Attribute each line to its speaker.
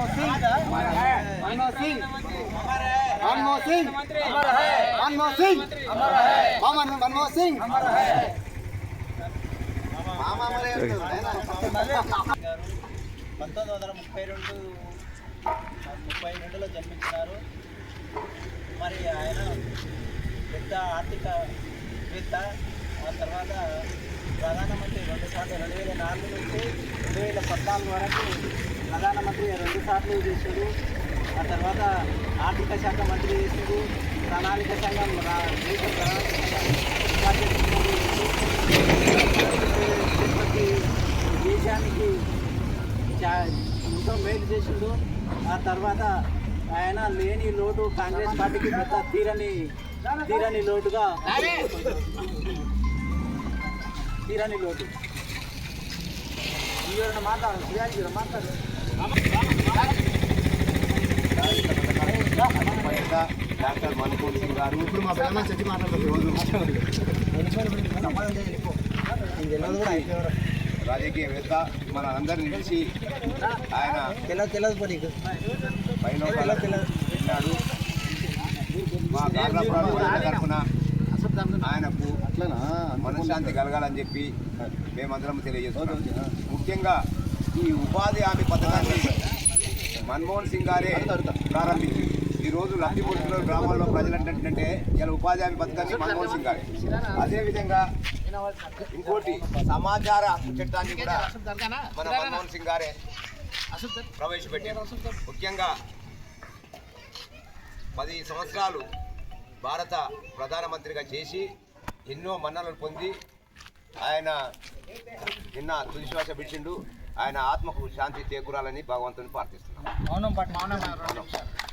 Speaker 1: मनमोहन सिंह मनमोहन सिंह मनमोहन सिंह मामा मनमोहन सिंह మామ మరే
Speaker 2: పంతొమ్మిది వందల ముప్పై రెండు ముప్పై రెండులో జన్మించినారు మరి ఆయన పెద్ద ఆర్థికవేత్త ఆ తర్వాత ప్రధానమంత్రి రెండు సార్లు రెండు వేల నాలుగు నుంచి రెండు వేల పద్నాలుగు వరకు ప్రధానమంత్రి రెండు సార్లు చేశాడు. ఆ తర్వాత ఆర్థిక శాఖ మంత్రి చేశాడు. ప్రణాళిక సంఘం దేశ ప్రణాళిక దేశానికి ఎంతో మేలు చేసిండు. ఆ తర్వాత ఆయన లేని లోటు కాంగ్రెస్ పార్టీకి పెద్ద తీరని తీరని లోటుగా తీరని లోటు. మాట్లాడు మాట్లాడు.
Speaker 3: డాక్టర్ మన్మోహన్ సింగ్ గారు
Speaker 1: ఇప్పుడు మా పిల్లలు చచ్చి
Speaker 3: రాజకీయవేత్త మన అందరిని నిలిచి ఆయన
Speaker 2: పని
Speaker 3: ఉన్నాడు మా గార్లపురం ప్రజల తరఫున ఆయనకు మనశ్శాంతి కలగాలని చెప్పి మేమందరం తెలియజేస్తున్నాం. ముఖ్యంగా ఈ ఉపాధి హామీ పథకాన్ని మన్మోహన్ సింగ్ గారే ప్రారంభించింది ఈ రోజు లబ్ధి పొందుతున్న గ్రామాల్లో ప్రజలు ఏంటంటే ఇలా ఉపాధి హామీ పథకాన్ని మన్మోహన్ సింగ్ గారే. అదేవిధంగా ఇంకోటి సమాచార హక్కు చట్టాన్ని కూడా మన మన్మోహన్ సింగ్ గారే ప్రవేశపెట్టారు. ముఖ్యంగా పది సంవత్సరాలు భారత ప్రధానమంత్రిగా చేసి ఎన్నో మన్ననలు పొంది ఆయన నిన్న తుదిశ్వాస విడిచిండు ఆయన ఆత్మకు శాంతి చేకూరాలని భగవంతుని ప్రార్థిస్తున్నాం.
Speaker 2: మౌనం మౌనం.